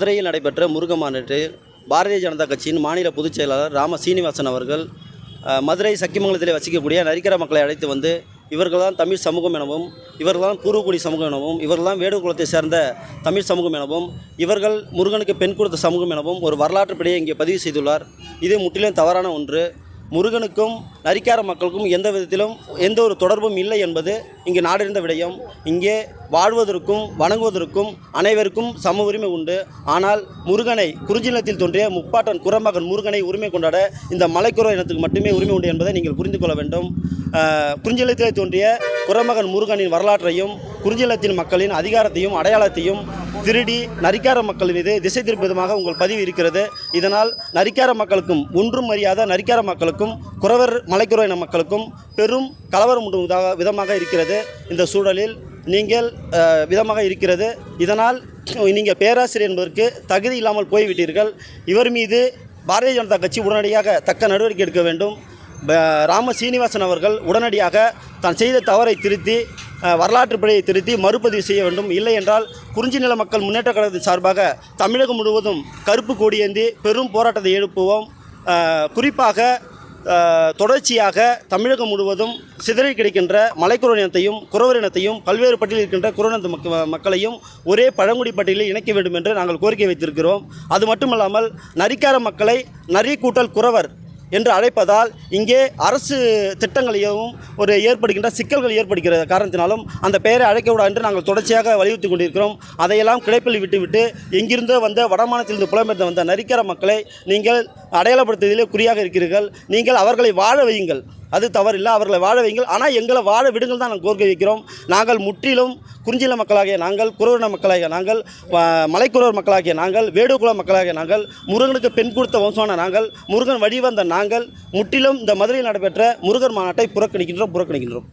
மதுரையில் நடைபெற்ற முருக மாநாட்டில் பாரதிய ஜனதா கட்சியின் மாநில பொதுச் செயலாளர் ராம சீனிவாசன் அவர்கள் மதுரை சக்கிமங்கலத்திலே வசிக்கக்கூடிய நரிக்கர மக்களை அழைத்து வந்து இவர்கள்தான் தமிழ் சமூகம் எனவும் இவர்கள்தான் பூர்வக்குடி சமூகம் எனவும் இவர்கள்தான் வேடு குலத்தை சேர்ந்த தமிழ் சமூகம் எனவும் இவர்கள் முருகனுக்கு பெண் கொடுத்த சமூகம் எனவும் ஒரு வரலாற்றுப்படியை இங்கே பதிவு செய்துள்ளார். இது முற்றிலும் தவறான ஒன்று. முருகனுக்கும் நரிக்கார மக்களுக்கும் எந்த விதத்திலும் எந்த ஒரு தொடர்பும் இல்லை என்பது இங்கு நாடறிந்த விடயம். இங்கே வாழ்வதற்கும் வணங்குவதற்கும் அனைவருக்கும் சம உரிமை உண்டு. ஆனால் முருகனை குறிஞ்சிலத்தில் தோன்றிய முப்பாட்டன் குரமகன் முருகனை உரிமை கொண்டாட இந்த மலைக்குற இனத்துக்கு மட்டுமே உரிமை உண்டு என்பதை நீங்கள் புரிந்து கொள்ள வேண்டும். ஆஹ், தோன்றிய குரமகன் முருகனின் வரலாற்றையும் குறிஞ்சிலத்தின் மக்களின் அதிகாரத்தையும் அடையாளத்தையும் திருடி நரிக்கார மக்கள் மீது திசை திருப்பதுமாக உங்கள் பதிவு இருக்கிறது. இதனால் நரிக்கார மக்களுக்கும் ஒன்றும் அறியாத நரிக்கார மக்களுக்கும் குறவர் மலைக்குற இன மக்களுக்கும் பெரும் கலவரம் உண்டு விதமாக இருக்கிறது. இந்த சூழலில் நீங்கள் விதமாக இருக்கிறது. இதனால் நீங்கள் பேராசிரியர் என்பதற்கு தகுதி இல்லாமல் போய்விட்டீர்கள். இவர் மீது பாரதிய ஜனதா கட்சி உடனடியாக தக்க நடவடிக்கை எடுக்க வேண்டும். ராம சீனிவாசன் அவர்கள் உடனடியாக தான் செய்த தவறை திருத்தி வரலாற்று பிழையை திருத்தி மறுபதிவு செய்ய வேண்டும். இல்லை என்றால் குறிஞ்சி நில மக்கள் முன்னேற்ற கழகத்தின் சார்பாக தமிழகம் முழுவதும் கருப்பு கொடியேந்தி பெரும் போராட்டத்தை எழுப்புவோம். குறிப்பாக தொடர்ச்சியாக தமிழகம் முழுவதும் சிதறி கிடைக்கின்ற மலைக்குறவர் இனத்தையும் பல்வேறு பட்டியலில் இருக்கின்ற குறவனத்து மக்க மக்களையும் ஒரே பழங்குடி பட்டியலில் இணைக்க வேண்டும் என்று நாங்கள் கோரிக்கை வைத்திருக்கிறோம். அது மட்டுமல்லாமல் நரிக்கார மக்களை நரி கூட்டல் குறவர் என்று அழைப்பதால் இங்கே அரசு திட்டங்களையும் ஒரு ஏற்படுகின்ற சிக்கல்கள் ஏற்படுகிற காரணத்தினாலும் அந்த பெயரை அழைக்கக்கூடாது என்று நாங்கள் தொடர்ச்சியாக வலியுறுத்தி கொண்டிருக்கிறோம். அதையெல்லாம் கிடைப்பில் விட்டுவிட்டு எங்கிருந்தோ வந்த வடமாநிலத்திலிருந்து புலம்பெயர்ந்து வந்த நரிக்கர மக்களை நீங்கள் அடையாளப்படுத்துவதிலே குறியாக இருக்கிறீர்கள். நீங்கள் அவர்களை வாழ வையுங்கள். அது தவறில்லை. அவர்களை வாழ வைங்கள். ஆனால் எங்களை வாழ விடுங்கள் தான் நாங்கள் கோரிக்கை வைக்கிறோம். நாங்கள் முற்றிலும் குறிஞ்சில மக்களாகிய நாங்கள் குறவரின மக்களாகிய நாங்கள் மலைக்குறவர் மக்களாகிய நாங்கள் வேடுகுல மக்களாகிய நாங்கள் முருகனுக்கு பெண் கொடுத்த வம்சமான நாங்கள் முருகன் வழிவந்த நாங்கள் முற்றிலும் இந்த மதுரையில் நடைபெற்ற முருகன் மாநாட்டை புறக்கணிக்கின்றோம் புறக்கணிக்கின்றோம்.